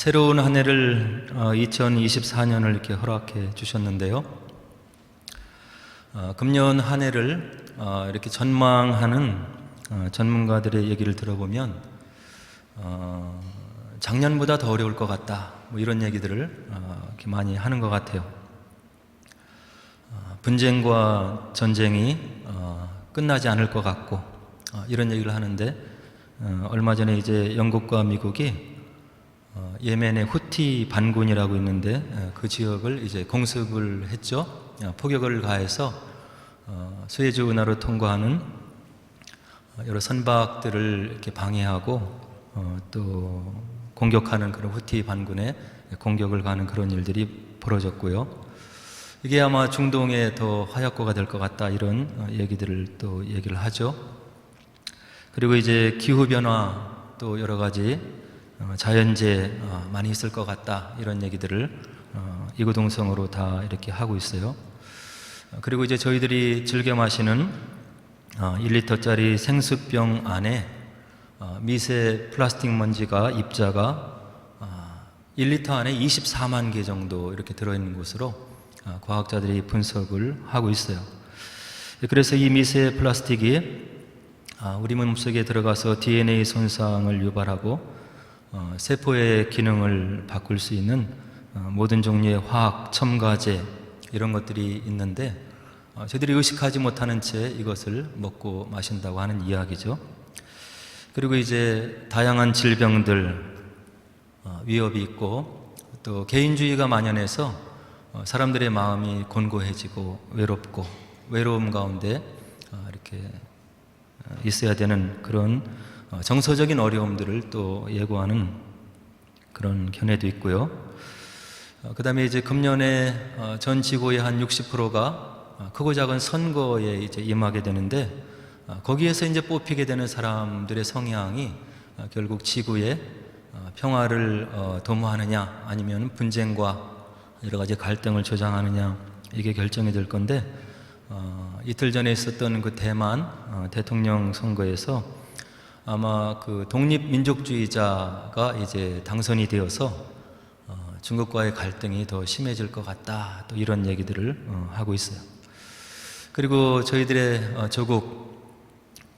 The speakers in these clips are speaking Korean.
새로운 한 해를 2024년을 이렇게 허락해 주셨는데요. 어, 금년 한 해를 어, 이렇게 전망하는 어, 전문가들의 얘기를 들어보면 어, 작년보다 더 어려울 것 같다. 뭐 이런 얘기들을 어, 이렇게 많이 하는 것 같아요. 어, 분쟁과 전쟁이 어, 끝나지 않을 것 같고 어, 이런 얘기를 하는데 어, 얼마 전에 이제 영국과 미국이 어, 예멘의 후티 반군이라고 있는데 어, 그 지역을 이제 공습을 했죠. 어, 포격을 가해서 어, 수에즈 운하로 통과하는 어, 여러 선박들을 이렇게 방해하고 어, 또 공격하는 그런 후티 반군에 공격을 가는 그런 일들이 벌어졌고요. 이게 아마 중동에 더 화약고가 될 것 같다 이런 어, 얘기들을 또 얘기를 하죠. 그리고 이제 기후 변화 또 여러 가지 어, 자연재해 어, 많이 있을 것 같다 이런 얘기들을 어, 이구동성으로 다 이렇게 하고 있어요. 어, 그리고 이제 저희들이 즐겨 마시는 어, 1리터짜리 생수병 안에 어, 미세 플라스틱 먼지가 입자가 어, 1리터 안에 24만 개 정도 이렇게 들어있는 것으로 어, 과학자들이 분석을 하고 있어요. 그래서 이 미세 플라스틱이 아, 우리 몸속에 들어가서 DNA 손상을 유발하고 어, 세포의 기능을 바꿀 수 있는 어, 모든 종류의 화학 첨가제 이런 것들이 있는데 어, 저희들이 의식하지 못하는 채 이것을 먹고 마신다고 하는 이야기죠. 그리고 이제 다양한 질병들 어, 위협이 있고 또 개인주의가 만연해서 어, 사람들의 마음이 곤고해지고 외롭고 외로움 가운데 어, 이렇게 어, 있어야 되는 그런 어, 정서적인 어려움들을 또 예고하는 그런 견해도 있고요. 그 다음에 이제 금년에 어, 전 지구의 한 60%가 어, 크고 작은 선거에 이제 임하게 되는데 어, 거기에서 이제 뽑히게 되는 사람들의 성향이 어, 결국 지구의 어, 평화를 어, 도모하느냐 아니면 분쟁과 여러 가지 갈등을 조장하느냐 이게 결정이 될 건데 어, 이틀 전에 있었던 그 대만 어, 대통령 선거에서 아마 그 독립민족주의자가 이제 당선이 되어서 어, 중국과의 갈등이 더 심해질 것 같다 또 이런 얘기들을 어, 하고 있어요. 그리고 저희들의 어, 조국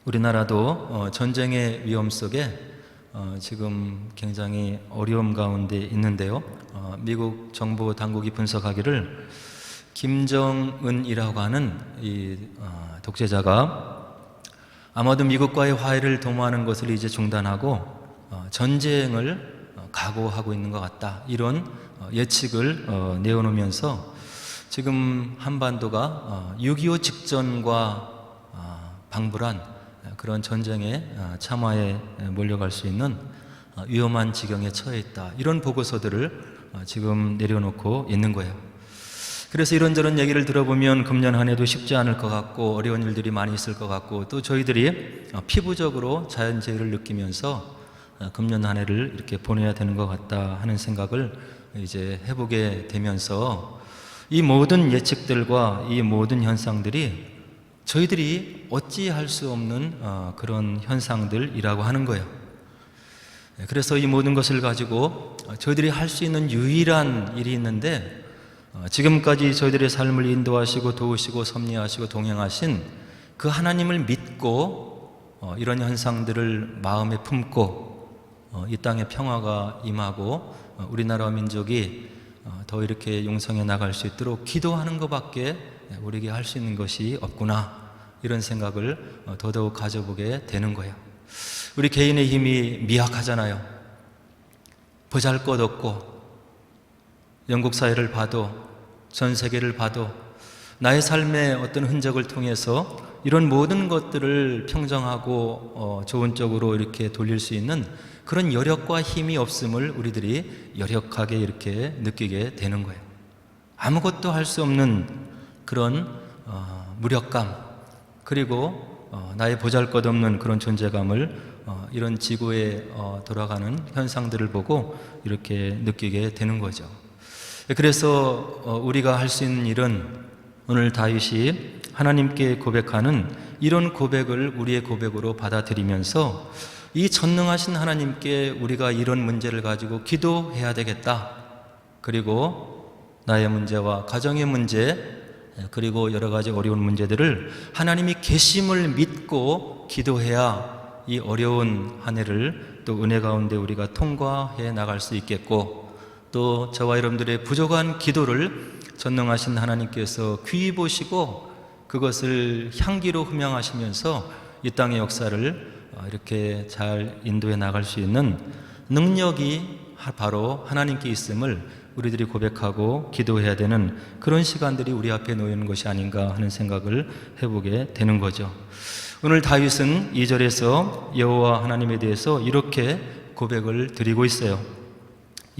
우리나라도 어, 전쟁의 위험 속에 어, 지금 굉장히 어려움 가운데 있는데요. 어, 미국 정부 당국이 분석하기를 김정은이라고 하는 이 어, 독재자가 아마도 미국과의 화해를 도모하는 것을 이제 중단하고 어, 전쟁을 어, 각오하고 있는 것 같다. 이런 어, 예측을 어, 내어놓으면서 지금 한반도가 어, 6.25 직전과 어, 방불한 그런 전쟁의 어, 참화에 몰려갈 수 있는 어, 위험한 지경에 처해 있다. 이런 보고서들을 어, 지금 내려놓고 있는 거예요. 그래서 이런저런 얘기를 들어보면 금년 한 해도 쉽지 않을 것 같고 어려운 일들이 많이 있을 것 같고 또 저희들이 어, 피부적으로 자연재해를 느끼면서 어, 금년 한 해를 이렇게 보내야 되는 것 같다 하는 생각을 이제 해보게 되면서 이 모든 예측들과 이 모든 현상들이 저희들이 어찌할 수 없는 어, 그런 현상들이라고 하는 거예요. 예, 그래서 이 모든 것을 가지고 어, 저희들이 할 수 있는 유일한 일이 있는데 어, 지금까지 저희들의 삶을 인도하시고 도우시고 섭리하시고 동행하신 그 하나님을 믿고 어, 이런 현상들을 마음에 품고 어, 이 땅에 평화가 임하고 어, 우리나라 민족이 어, 더 이렇게 용성해 나갈 수 있도록 기도하는 것밖에 우리에게 할 수 있는 것이 없구나 이런 생각을 어, 더더욱 가져보게 되는 거예요. 우리 개인의 힘이 미약하잖아요. 보잘것없고 영국 사회를 봐도 전 세계를 봐도 나의 삶의 어떤 흔적을 통해서 이런 모든 것들을 평정하고 어, 좋은 쪽으로 이렇게 돌릴 수 있는 그런 여력과 힘이 없음을 우리들이 여력하게 이렇게 느끼게 되는 거예요. 아무것도 할 수 없는 그런 어, 무력감 그리고 어, 나의 보잘것없는 그런 존재감을 어, 이런 지구에 어, 돌아가는 현상들을 보고 이렇게 느끼게 되는 거죠. 그래서 어, 우리가 할 수 있는 일은 오늘 다윗이 하나님께 고백하는 이런 고백을 우리의 고백으로 받아들이면서 이 전능하신 하나님께 우리가 이런 문제를 가지고 기도해야 되겠다. 그리고 나의 문제와 가정의 문제, 그리고 여러 가지 어려운 문제들을 하나님이 계심을 믿고 기도해야 이 어려운 한 해를 또 은혜 가운데 우리가 통과해 나갈 수 있겠고 또 저와 여러분들의 부족한 기도를 전능하신 하나님께서 귀히 보시고 그것을 향기로 흠양하시면서 이 땅의 역사를 어, 이렇게 잘 인도해 나갈 수 있는 능력이 하- 바로 하나님께 있음을 우리들이 고백하고 기도해야 되는 그런 시간들이 우리 앞에 놓이는 것이 아닌가 하는 생각을 해보게 되는 거죠. 오늘 다윗은 2절에서 여호와 하나님에 대해서 이렇게 고백을 드리고 있어요.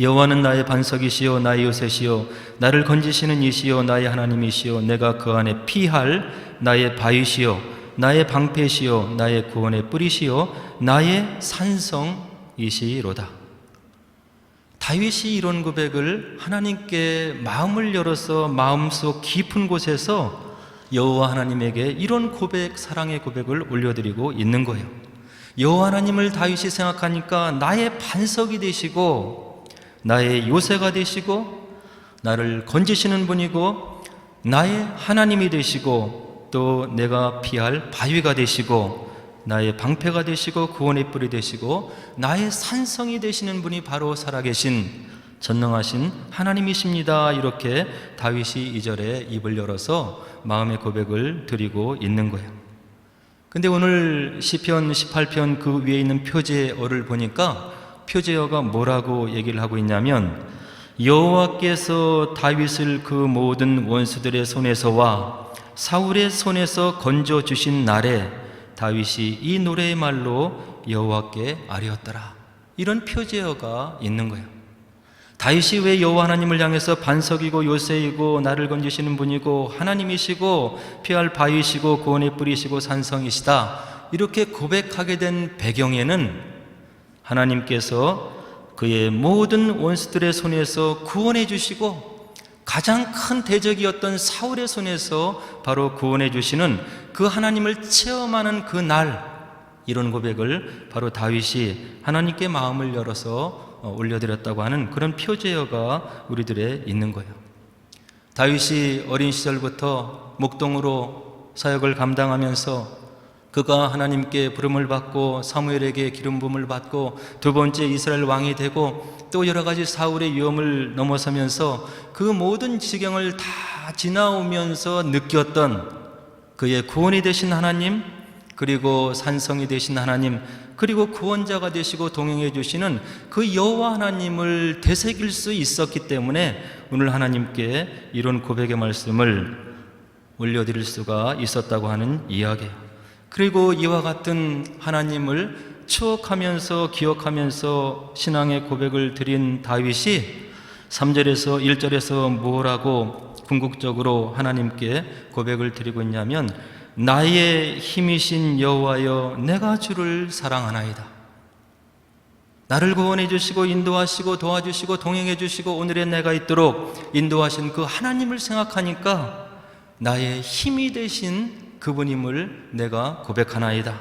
여호와는 나의 반석이시요 나의 요새시요 나를 건지시는 이시요 나의 하나님이시요 내가 그 안에 피할 나의 바위시요 나의 방패시요 나의 구원의 뿌리시요 나의 산성이시로다. 다윗이 이런 고백을 하나님께 마음을 열어서 마음속 깊은 곳에서 여호와 하나님에게 이런 고백, 사랑의 고백을 올려드리고 있는 거예요. 여호와 하나님을 다윗이 생각하니까 나의 반석이 되시고 나의 요새가 되시고 나를 건지시는 분이고 나의 하나님이 되시고 또 내가 피할 바위가 되시고 나의 방패가 되시고 구원의 뿔이 되시고 나의 산성이 되시는 분이 바로 살아계신 전능하신 하나님이십니다. 이렇게 다윗이 이절에 입을 열어서 마음의 고백을 드리고 있는 거예요. 근데 오늘 시편 18편 그 위에 있는 표제어를 보니까 표제어가 뭐라고 얘기를 하고 있냐면 여호와께서 다윗을 그 모든 원수들의 손에서와 사울의 손에서 건져 주신 날에 다윗이 이 노래의 말로 여호와께 아뢰었더라. 이런 표제어가 있는 거예요. 다윗이 왜 여호와 하나님을 향해서 반석이고 요새이고 나를 건지시는 분이고 하나님이시고 피할 바위시고 구원의 뿌리시고 산성이시다 이렇게 고백하게 된 배경에는 하나님께서 그의 모든 원수들의 손에서 구원해 주시고 가장 큰 대적이었던 사울의 손에서 바로 구원해 주시는 그 하나님을 체험하는 그 날 이런 고백을 바로 다윗이 하나님께 마음을 열어서 어, 올려드렸다고 하는 그런 표제어가 우리들의 있는 거예요. 다윗이 어린 시절부터 목동으로 사역을 감당하면서 그가 하나님께 부름을 받고 사무엘에게 기름 부음을 받고 두 번째 이스라엘 왕이 되고 또 여러 가지 사울의 위험을 넘어서면서 그 모든 지경을 다 지나오면서 느꼈던 그의 구원이 되신 하나님 그리고 산성이 되신 하나님 그리고 구원자가 되시고 동행해 주시는 그 여호와 하나님을 되새길 수 있었기 때문에 오늘 하나님께 이런 고백의 말씀을 올려드릴 수가 있었다고 하는 이야기예요. 그리고 이와 같은 하나님을 추억하면서 기억하면서 신앙의 고백을 드린 다윗이 3절에서 1절에서 뭐라고 궁극적으로 하나님께 고백을 드리고 있냐면 나의 힘이신 여호와여 내가 주를 사랑하나이다. 나를 구원해 주시고 인도하시고 도와주시고 동행해 주시고 오늘의 내가 있도록 인도하신 그 하나님을 생각하니까 나의 힘이 되신 그분임을 내가 고백하나이다.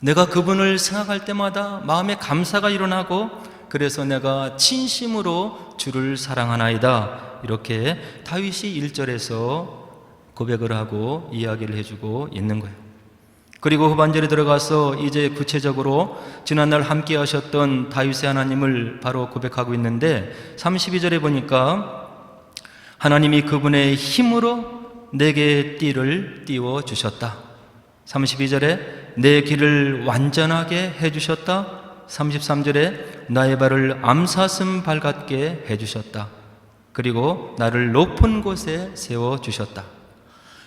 내가 그분을 생각할 때마다 마음에 감사가 일어나고 그래서 내가 진심으로 주를 사랑하나이다. 이렇게 다윗이 1절에서 고백을 하고 이야기를 해주고 있는 거예요. 그리고 후반절에 들어가서 이제 구체적으로 지난날 함께 하셨던 다윗의 하나님을 바로 고백하고 있는데 32절에 보니까 하나님이 그분의 힘으로 내게 띠를 띄워 주셨다. 32절에 내 길을 완전하게 해 주셨다. 33절에 나의 발을 암사슴 발 같게 해 주셨다. 그리고 나를 높은 곳에 세워 주셨다.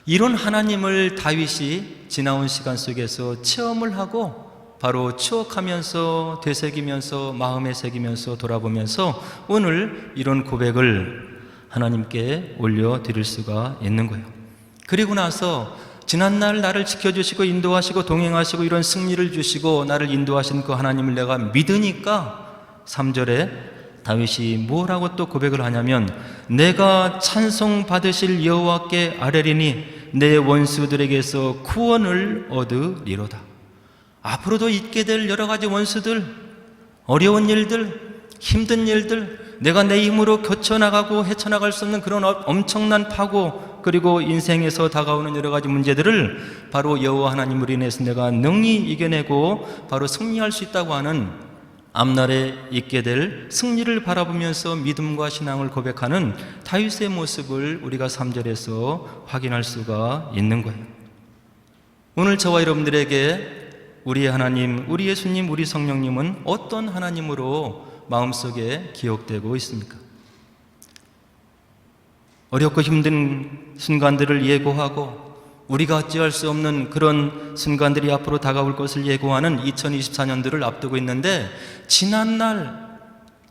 이런 하나님을 다윗이 지나온 시간 속에서 체험을 하고 바로 추억하면서 되새기면서 마음에 새기면서 돌아보면서 오늘 이런 고백을 하나님께 올려드릴 수가 있는 거예요. 그리고 나서 지난날 나를 지켜주시고 인도하시고 동행하시고 이런 승리를 주시고 나를 인도하신 그 하나님을 내가 믿으니까 3절에 다윗이 뭐라고 또 고백을 하냐면 내가 찬송 받으실 여호와께 아뢰리니 내 원수들에게서 구원을 얻으리로다. 앞으로도 있게 될 여러 가지 원수들, 어려운 일들, 힘든 일들, 내가 내 힘으로 겨쳐나가고 헤쳐나갈 수 없는 그런 어- 엄청난 파고, 그리고 인생에서 다가오는 여러 가지 문제들을 바로 여호와 하나님으로 인해서 내가 능히 이겨내고 바로 승리할 수 있다고 하는 앞날에 있게 될 승리를 바라보면서 믿음과 신앙을 고백하는 다윗의 모습을 우리가 3절에서 확인할 수가 있는 거예요. 오늘 저와 여러분들에게 우리의 하나님, 우리 예수님, 우리 성령님은 어떤 하나님으로 마음속에 기억되고 있습니까? 어렵고 힘든 순간들을 예고하고 우리가 어찌할 수 없는 그런 순간들이 앞으로 다가올 것을 예고하는 2024년들을 앞두고 있는데 지난날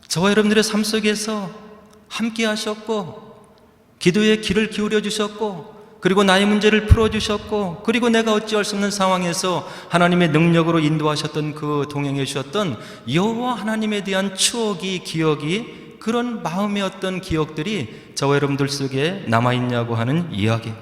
저와 여러분들의 삶 속에서 함께 하셨고 기도에 귀를 기울여 주셨고 그리고 나의 문제를 풀어 주셨고 그리고 내가 어찌할 수 없는 상황에서 하나님의 능력으로 인도하셨던 그 동행해 주셨던 여호와 하나님에 대한 추억이 기억이 그런 마음의 어떤 기억들이 저와 여러분들 속에 남아 있냐고 하는 이야기.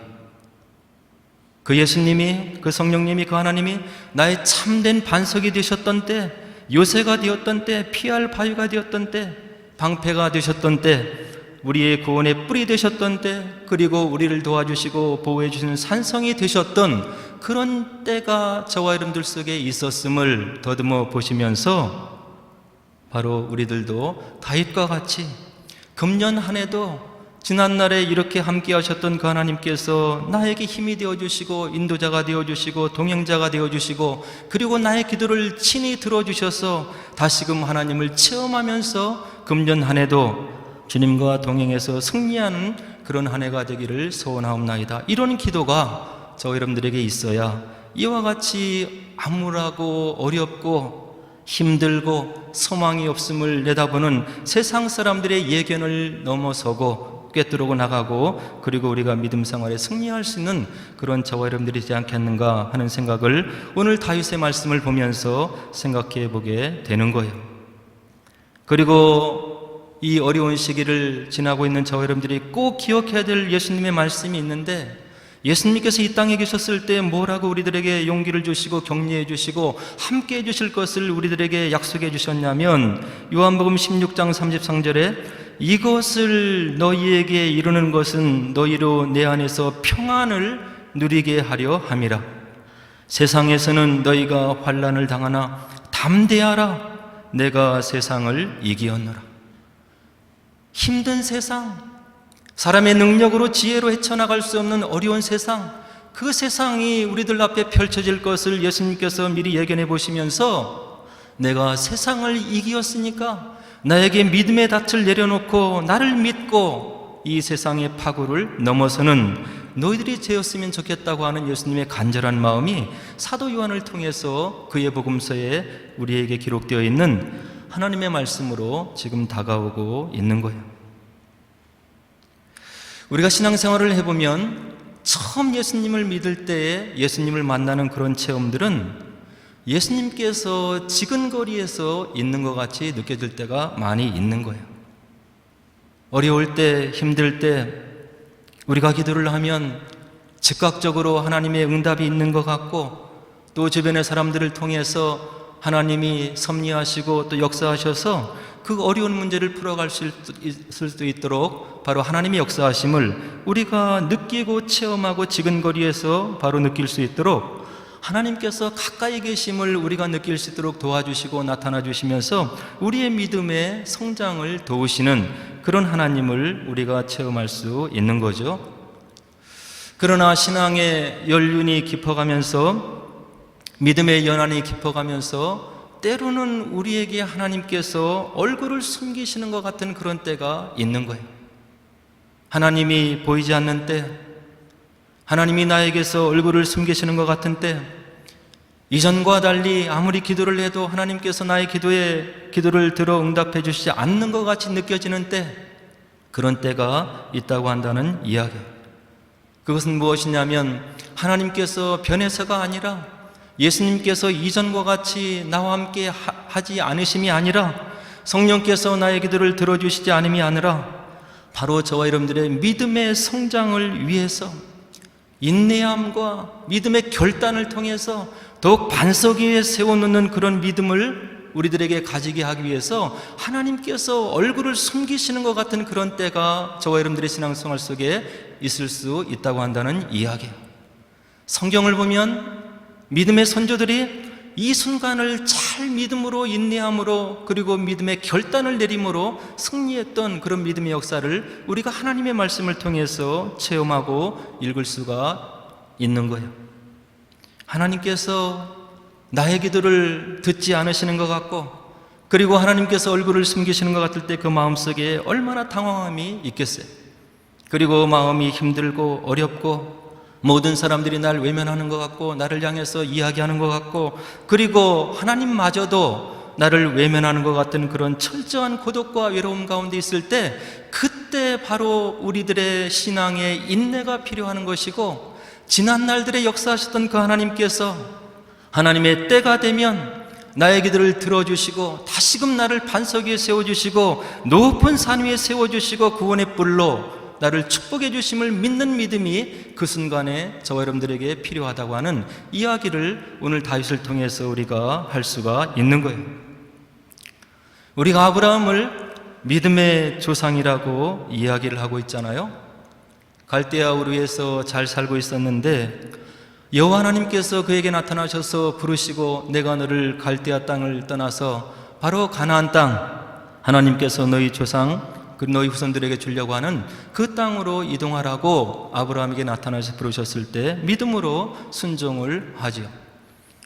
그 예수님이 그 성령님이 그 하나님이 나의 참된 반석이 되셨던 때 요새가 되었던 때 피할 바위가 되었던 때 방패가 되셨던 때 우리의 구원의 뿌리 되셨던 때 그리고 우리를 도와주시고 보호해 주시는 산성이 되셨던 그런 때가 저와 여러분들 속에 있었음을 더듬어 보시면서 바로 우리들도 다윗과 같이 금년 한 해도 지난날에 이렇게 함께 하셨던 그 하나님께서 나에게 힘이 되어 주시고 인도자가 되어 주시고 동행자가 되어 주시고 그리고 나의 기도를 친히 들어 주셔서 다시금 하나님을 체험하면서 금년 한 해도 주님과 동행해서 승리하는 그런 한 해가 되기를 소원하옵나이다. 이런 기도가 저 여러분들에게 있어야 이와 같이 암울하고 어렵고 힘들고 소망이 없음을 내다보는 세상 사람들의 예견을 넘어서고 꿰뚫고 나가고 그리고 우리가 믿음 생활에 승리할 수 있는 그런 저와 여러분들이 되지 않겠는가 하는 생각을 오늘 다윗의 말씀을 보면서 생각해 보게 되는 거예요. 그리고 이 어려운 시기를 지나고 있는 저와 여러분들이 꼭 기억해야 될 예수님의 말씀이 있는데 예수님께서 이 땅에 계셨을 때 뭐라고 우리들에게 용기를 주시고 격려해 주시고 함께 해 주실 것을 우리들에게 약속해 주셨냐면 요한복음 16장 33절에 이것을 너희에게 이루는 것은 너희로 내 안에서 평안을 누리게 하려 함이라. 세상에서는 너희가 환난을 당하나 담대하라. 내가 세상을 이기었노라 힘든 세상 사람의 능력으로 지혜로 헤쳐나갈 수 없는 어려운 세상, 그 세상이 우리들 앞에 펼쳐질 것을 예수님께서 미리 예견해 보시면서 내가 세상을 이기었으니까 나에게 믿음의 닻을 내려놓고 나를 믿고 이 세상의 파고를 넘어서는 너희들이 되었으면 좋겠다고 하는 예수님의 간절한 마음이 사도 요한을 통해서 그의 복음서에 우리에게 기록되어 있는 하나님의 말씀으로 지금 다가오고 있는 거예요. 우리가 신앙생활을 해보면 처음 예수님을 믿을 때에 예수님을 만나는 그런 체험들은 예수님께서 지근거리에서 있는 것 같이 느껴질 때가 많이 있는 거예요. 어려울 때, 힘들 때, 우리가 기도를 하면 즉각적으로 하나님의 응답이 있는 것 같고 또 주변의 사람들을 통해서 하나님이 섭리하시고 또 역사하셔서 그 어려운 문제를 풀어갈 수 있을 수 있도록 바로 하나님의 역사하심을 우리가 느끼고 체험하고 지근거리에서 바로 느낄 수 있도록 하나님께서 가까이 계심을 우리가 느낄 수 있도록 도와주시고 나타나 주시면서 우리의 믿음의 성장을 도우시는 그런 하나님을 우리가 체험할 수 있는 거죠. 그러나 신앙의 연륜이 깊어가면서 믿음의 연한이 깊어가면서 때로는 우리에게 하나님께서 얼굴을 숨기시는 것 같은 그런 때가 있는 거예요. 하나님이 보이지 않는 때, 하나님이 나에게서 얼굴을 숨기시는 것 같은 때, 이전과 달리 아무리 기도를 해도 하나님께서 나의 기도에 기도를 들어 응답해 주시지 않는 것 같이 느껴지는 때, 그런 때가 있다고 한다는 이야기. 그것은 무엇이냐면 하나님께서 변해서가 아니라 예수님께서 이전과 같이 나와 함께 하, 하지 않으심이 아니라 성령께서 나의 기도를 들어주시지 않음이 아니라 바로 저와 여러분들의 믿음의 성장을 위해서 인내함과 믿음의 결단을 통해서 더욱 반석 위에 세워놓는 그런 믿음을 우리들에게 가지게 하기 위해서 하나님께서 얼굴을 숨기시는 것 같은 그런 때가 저와 여러분들의 신앙생활 속에 있을 수 있다고 한다는 이야기예요. 성경을 보면 믿음의 선조들이 이 순간을 잘 믿음으로 인내함으로 그리고 믿음의 결단을 내림으로 승리했던 그런 믿음의 역사를 우리가 하나님의 말씀을 통해서 체험하고 읽을 수가 있는 거예요. 하나님께서 나의 기도를 듣지 않으시는 것 같고 그리고 하나님께서 얼굴을 숨기시는 것 같을 때 그 마음속에 얼마나 당황함이 있겠어요. 그리고 마음이 힘들고 어렵고 모든 사람들이 날 외면하는 것 같고 나를 향해서 이야기하는 것 같고 그리고 하나님마저도 나를 외면하는 것 같은 그런 철저한 고독과 외로움 가운데 있을 때 그때 바로 우리들의 신앙의 인내가 필요한 것이고 지난 날들의 역사하셨던 그 하나님께서 하나님의 때가 되면 나의 기도를 들어주시고 다시금 나를 반석 위에 세워주시고 높은 산 위에 세워주시고 구원의 뿔로 나를 축복해 주심을 믿는 믿음이 그 순간에 저와 여러분들에게 필요하다고 하는 이야기를 오늘 다윗을 통해서 우리가 할 수가 있는 거예요. 우리가 아브라함을 믿음의 조상이라고 이야기를 하고 있잖아요. 갈대아 우르에서 잘 살고 있었는데 여호와 하나님께서 그에게 나타나셔서 부르시고 내가 너를 갈대아 땅을 떠나서 바로 가나안 땅 하나님께서 너희 조상 그 너희 후손들에게 주려고 하는 그 땅으로 이동하라고 아브라함에게 나타나서 부르셨을 때 믿음으로 순종을 하지요.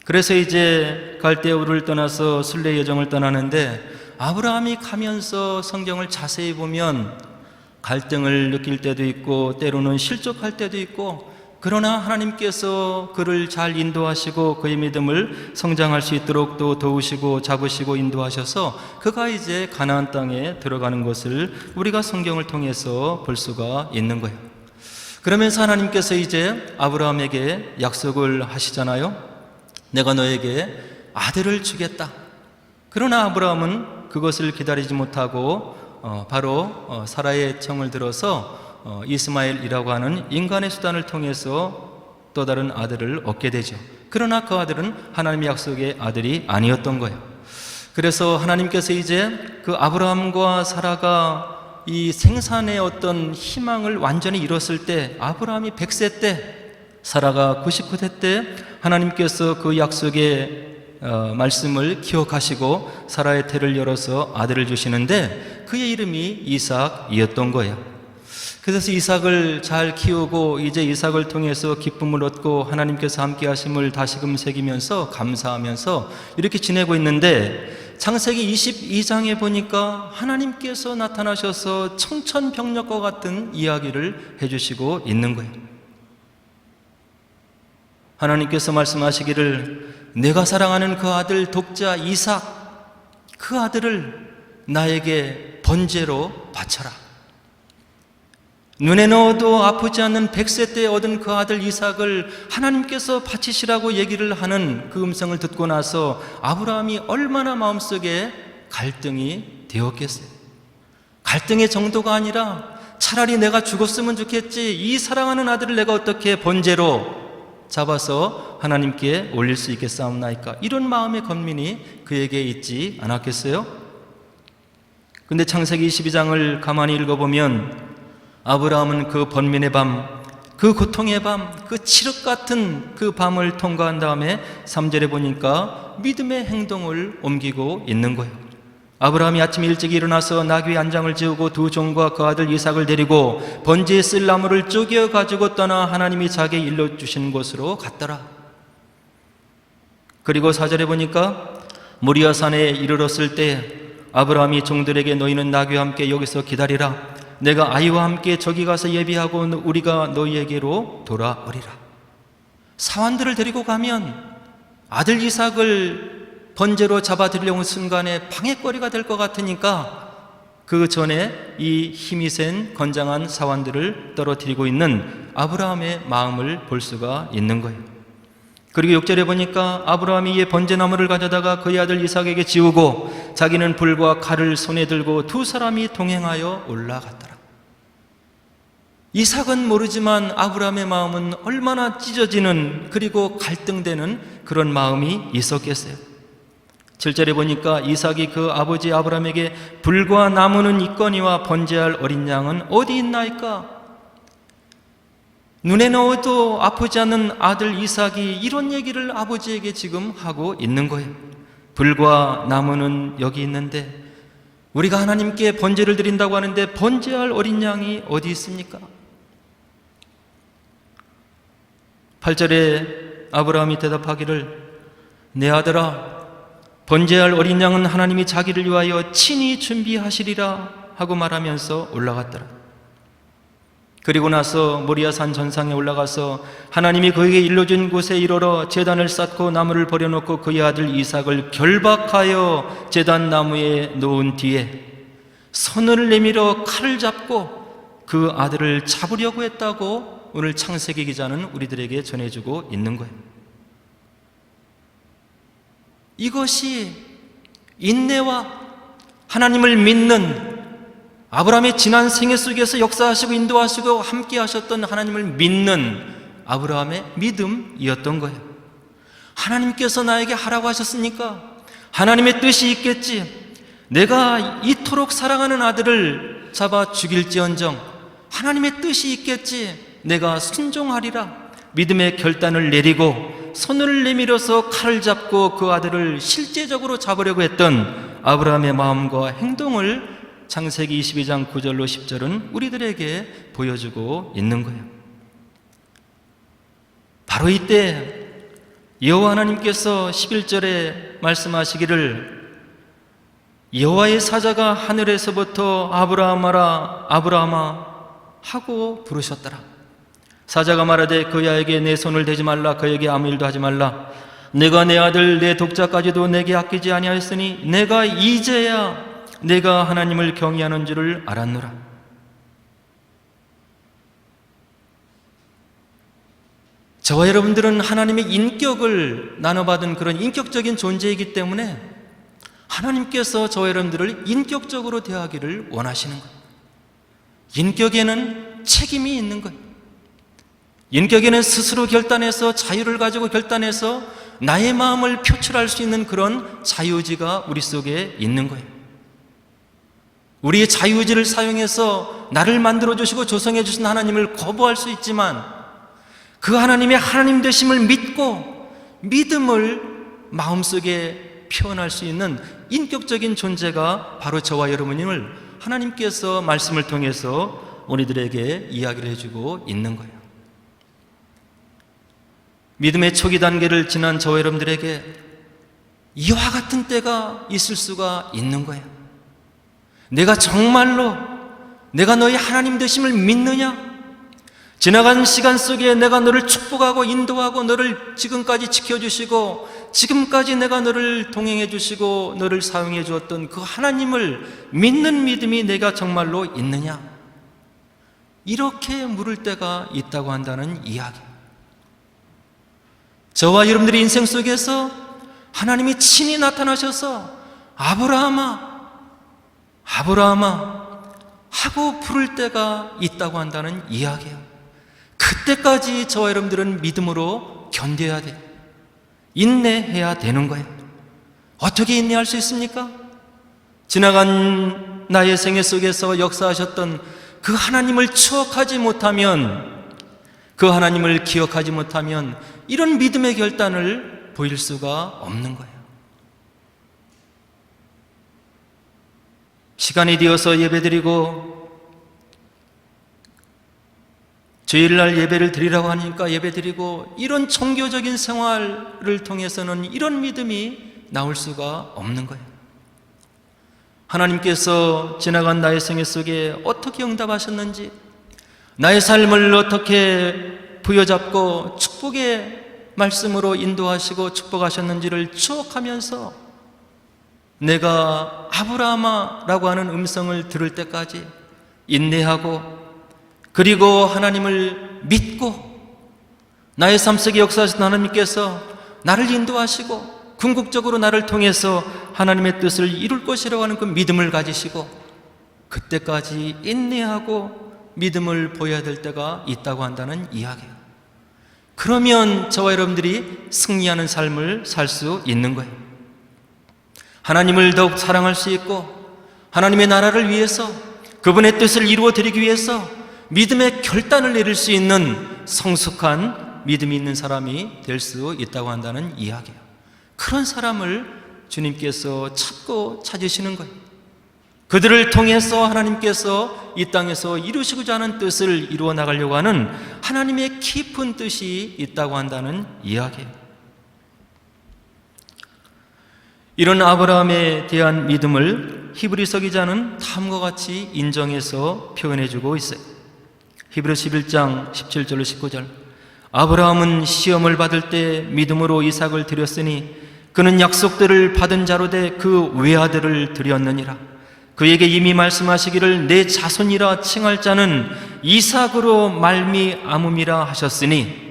그래서 이제 갈대우를 떠나서 순례 여정을 떠나는데 아브라함이 가면서 성경을 자세히 보면 갈등을 느낄 때도 있고 때로는 실족할 때도 있고 그러나 하나님께서 그를 잘 인도하시고 그의 믿음을 성장할 수 있도록 또 도우시고 잡으시고 인도하셔서 그가 이제 가나안 땅에 들어가는 것을 우리가 성경을 통해서 볼 수가 있는 거예요. 그러면서 하나님께서 이제 아브라함에게 약속을 하시잖아요. 내가 너에게 아들을 주겠다. 그러나 아브라함은 그것을 기다리지 못하고 어, 바로 어, 사라의 청을 들어서 어, 이스마엘이라고 하는 인간의 수단을 통해서 또 다른 아들을 얻게 되죠. 그러나 그 아들은 하나님의 약속의 아들이 아니었던 거예요. 그래서 하나님께서 이제 그 아브라함과 사라가 이 생산의 어떤 희망을 완전히 이뤘을 때 아브라함이 100세 때 사라가 99세 때 하나님께서 그 약속의 어, 말씀을 기억하시고 사라의 태를 열어서 아들을 주시는데 그의 이름이 이삭이었던 거예요. 그래서 이삭을 잘 키우고 이제 이삭을 통해서 기쁨을 얻고 하나님께서 함께 하심을 다시금 새기면서 감사하면서 이렇게 지내고 있는데 창세기 22장에 보니까 하나님께서 나타나셔서 청천벽력과 같은 이야기를 해주시고 있는 거예요. 하나님께서 말씀하시기를 내가 사랑하는 그 아들 독자 이삭 그 아들을 나에게 번제로 바쳐라. 눈에 넣어도 아프지 않는 백세 때 얻은 그 아들 이삭을 하나님께서 바치시라고 얘기를 하는 그 음성을 듣고 나서 아브라함이 얼마나 마음속에 갈등이 되었겠어요. 갈등의 정도가 아니라 차라리 내가 죽었으면 좋겠지. 이 사랑하는 아들을 내가 어떻게 번제로 잡아서 하나님께 올릴 수 있겠사옵나이까. 이런 마음의 건민이 그에게 있지 않았겠어요? 근데 창세기 22장을 가만히 읽어보면 아브라함은 그 번민의 밤, 그 고통의 밤, 그 칠흑 같은 그 밤을 통과한 다음에 3절에 보니까 믿음의 행동을 옮기고 있는 거예요. 아브라함이 아침 일찍 일어나서 나귀 안장을 지우고 두 종과 그 아들 이삭을 데리고 번지에 쓸 나무를 쪼개어 가지고 떠나 하나님이 자기에게 일러 주신 곳으로 갔더라. 그리고 4절에 보니까 모리아 산에 이르렀을 때 아브라함이 종들에게 너희는 나귀와 함께 여기서 기다리라. 내가 아이와 함께 저기 가서 예비하고 우리가 너희에게로 돌아오리라. 사환들을 데리고 가면 아들 이삭을 번제로 잡아들려는 순간에 방해거리가 될 것 같으니까 그 전에 이 힘이 센 건장한 사환들을 떨어뜨리고 있는 아브라함의 마음을 볼 수가 있는 거예요. 그리고 6절에 보니까 아브라함이 이 번제나무를 가져다가 그의 아들 이삭에게 지우고 자기는 불과 칼을 손에 들고 두 사람이 동행하여 올라갔더라. 이삭은 모르지만 아브라함의 마음은 얼마나 찢어지는 그리고 갈등되는 그런 마음이 있었겠어요. 7절에 보니까 이삭이 그 아버지 아브라함에게 불과 나무는 있거니와 번제할 어린 양은 어디 있나이까? 눈에 넣어도 아프지 않는 아들 이삭이 이런 얘기를 아버지에게 지금 하고 있는 거예요. 불과 나무는 여기 있는데 우리가 하나님께 번제를 드린다고 하는데 번제할 어린 양이 어디 있습니까? 8절에 아브라함이 대답하기를 내 아들아 번제할 어린 양은 하나님이 자기를 위하여 친히 준비하시리라 하고 말하면서 올라갔더라. 그리고 나서 모리아산 전상에 올라가서 하나님이 그에게 일러준 곳에 이르러 제단을 쌓고 나무를 버려놓고 그의 아들 이삭을 결박하여 제단 나무에 놓은 뒤에 손을 내밀어 칼을 잡고 그 아들을 잡으려고 했다고 오늘 창세기 기자는 우리들에게 전해주고 있는 거예요. 이것이 인내와 하나님을 믿는 아브라함의 지난 생애 속에서 역사하시고 인도하시고 함께 하셨던 하나님을 믿는 아브라함의 믿음이었던 거예요. 하나님께서 나에게 하라고 하셨으니까 하나님의 뜻이 있겠지. 내가 이토록 사랑하는 아들을 잡아 죽일지언정 하나님의 뜻이 있겠지. 내가 순종하리라. 믿음의 결단을 내리고 손을 내밀어서 칼을 잡고 그 아들을 실제적으로 잡으려고 했던 아브라함의 마음과 행동을 창세기 22장 9절로 10절은 우리들에게 보여주고 있는 거예요. 바로 이때 여호와 하나님께서 11절에 말씀하시기를 여호와의 사자가 하늘에서부터 아브라함아라 아브라함아 하고 부르셨더라. 사자가 말하되 그의 아에게 내 손을 대지 말라 그에게 아무 일도 하지 말라 내가 내 아들 내 독자까지도 내게 아끼지 아니하였으니 내가 이제야 내가 하나님을 경외하는 줄을 알았노라 저와 여러분들은 하나님의 인격을 나눠받은 그런 인격적인 존재이기 때문에 하나님께서 저와 여러분들을 인격적으로 대하기를 원하시는 거예요. 인격에는 책임이 있는 거예요. 인격에는 스스로 결단해서 자유를 가지고 결단해서 나의 마음을 표출할 수 있는 그런 자유의지가 우리 속에 있는 거예요. 우리의 자유의지를 사용해서 나를 만들어주시고 조성해주신 하나님을 거부할 수 있지만 그 하나님의 하나님 되심을 믿고 믿음을 마음속에 표현할 수 있는 인격적인 존재가 바로 저와 여러분임을 하나님께서 말씀을 통해서 우리들에게 이야기를 해주고 있는 거예요. 믿음의 초기 단계를 지난 저와 여러분들에게 이와 같은 때가 있을 수가 있는 거예요. 내가 정말로 내가 너희 하나님 되심을 믿느냐? 지나간 시간 속에 내가 너를 축복하고 인도하고 너를 지금까지 지켜주시고 지금까지 내가 너를 동행해 주시고 너를 사용해 주었던 그 하나님을 믿는 믿음이 내가 정말로 있느냐? 이렇게 물을 때가 있다고 한다는 이야기. 저와 여러분들의 인생 속에서 하나님이 친히 나타나셔서 아브라함아, 아브라함아 하고 부를 때가 있다고 한다는 이야기예요. 그때까지 저와 여러분들은 믿음으로 견뎌야 돼. 인내해야 되는 거예요. 어떻게 인내할 수 있습니까? 지나간 나의 생애 속에서 역사하셨던 그 하나님을 추억하지 못하면, 그 하나님을 기억하지 못하면 이런 믿음의 결단을 보일 수가 없는 거예요. 시간이 되어서 예배드리고 주일날 예배를 드리라고 하니까 예배드리고 이런 종교적인 생활을 통해서는 이런 믿음이 나올 수가 없는 거예요. 하나님께서 지나간 나의 생애 속에 어떻게 응답하셨는지, 나의 삶을 어떻게 부여잡고 축복의 말씀으로 인도하시고 축복하셨는지를 추억하면서 내가 아브라함아라고 하는 음성을 들을 때까지 인내하고 그리고 하나님을 믿고 나의 삶 속에 역사하신 하나님께서 나를 인도하시고 궁극적으로 나를 통해서 하나님의 뜻을 이룰 것이라고 하는 그 믿음을 가지시고 그때까지 인내하고 믿음을 보여야 될 때가 있다고 한다는 이야기예요. 그러면 저와 여러분들이 승리하는 삶을 살 수 있는 거예요. 하나님을 더욱 사랑할 수 있고 하나님의 나라를 위해서 그분의 뜻을 이루어 드리기 위해서 믿음의 결단을 내릴 수 있는 성숙한 믿음이 있는 사람이 될 수 있다고 한다는 이야기예요. 그런 사람을 주님께서 찾고 찾으시는 거예요. 그들을 통해서 하나님께서 이 땅에서 이루시고자 하는 뜻을 이루어 나가려고 하는 하나님의 깊은 뜻이 있다고 한다는 이야기예요. 이런 아브라함에 대한 믿음을 히브리서 기자는 다음과 같이 인정해서 표현해 주고 있어요. 히브리 11장 17절로 19절. 아브라함은 시험을 받을 때 믿음으로 이삭을 드렸으니 그는 약속들을 받은 자로 돼 그 외아들을 드렸느니라. 그에게 이미 말씀하시기를 내 자손이라 칭할 자는 이삭으로 말미암음이라 하셨으니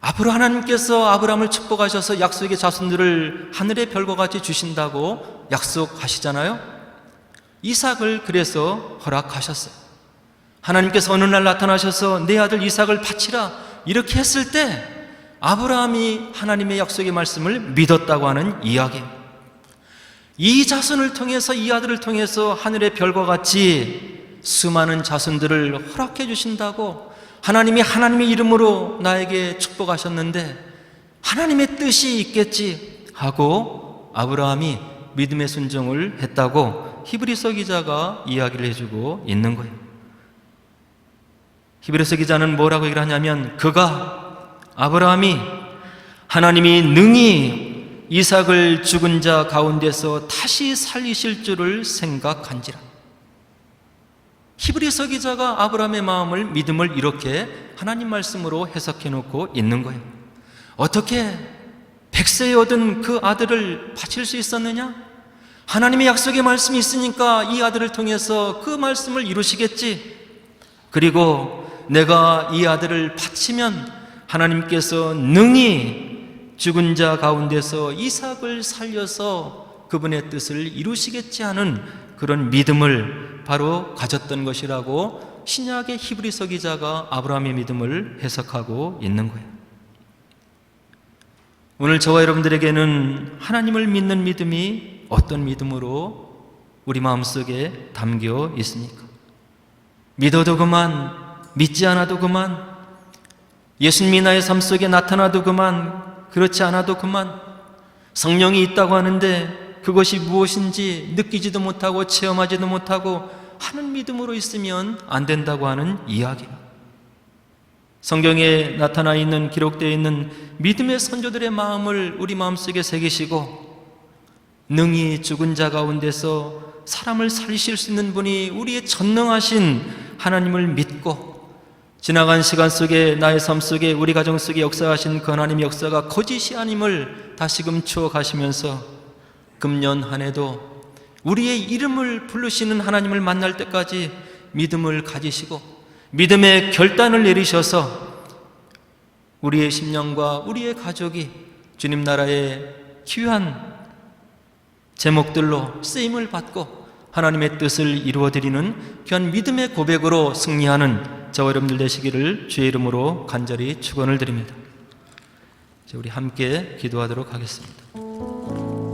앞으로 하나님께서 아브라함을 축복하셔서 약속의 자손들을 하늘의 별과 같이 주신다고 약속하시잖아요. 이삭을 그래서 허락하셨어요. 하나님께서 어느 날 나타나셔서 내 아들 이삭을 바치라 이렇게 했을 때 아브라함이 하나님의 약속의 말씀을 믿었다고 하는 이야기예요. 이 자손을 통해서 이 아들을 통해서 하늘의 별과 같이 수많은 자손들을 허락해 주신다고 하나님이 하나님의 이름으로 나에게 축복하셨는데 하나님의 뜻이 있겠지 하고 아브라함이 믿음의 순종을 했다고 히브리서 기자가 이야기를 해주고 있는 거예요. 히브리서 기자는 뭐라고 얘기를 하냐면 그가 아브라함이 하나님이 능히 이삭을 죽은 자 가운데서 다시 살리실 줄을 생각한지라. 히브리서 기자가 아브라함의 마음을 믿음을 이렇게 하나님 말씀으로 해석해 놓고 있는 거예요. 어떻게 백세에 얻은 그 아들을 바칠 수 있었느냐? 하나님의 약속의 말씀이 있으니까 이 아들을 통해서 그 말씀을 이루시겠지. 그리고 내가 이 아들을 바치면 하나님께서 능히 죽은 자 가운데서 이삭을 살려서 그분의 뜻을 이루시겠지 하는 그런 믿음을 바로 가졌던 것이라고 신약의 히브리서 기자가 아브라함의 믿음을 해석하고 있는 거예요. 오늘 저와 여러분들에게는 하나님을 믿는 믿음이 어떤 믿음으로 우리 마음속에 담겨 있습니까? 믿어도 그만, 믿지 않아도 그만, 예수님이 나의 삶 속에 나타나도 그만, 그렇지 않아도 그만, 성령이 있다고 하는데 그것이 무엇인지 느끼지도 못하고 체험하지도 못하고 하는 믿음으로 있으면 안 된다고 하는 이야기예요. 성경에 나타나 있는 기록되어 있는 믿음의 선조들의 마음을 우리 마음속에 새기시고 능히 죽은 자 가운데서 사람을 살리실 수 있는 분이 우리의 전능하신 하나님을 믿고 지나간 시간 속에 나의 삶 속에 우리 가정 속에 역사하신 그 하나님의 역사가 거짓이 아님을 다시금 추어 가시면서 금년 한 해도 우리의 이름을 부르시는 하나님을 만날 때까지 믿음을 가지시고 믿음의 결단을 내리셔서 우리의 심령과 우리의 가족이 주님 나라의 귀한 제목들로 쓰임을 받고 하나님의 뜻을 이루어 드리는 귀한 믿음의 고백으로 승리하는 저와 여러분들 되시기를 주의 이름으로 간절히 축원을 드립니다. 이제 우리 함께 기도하도록 하겠습니다.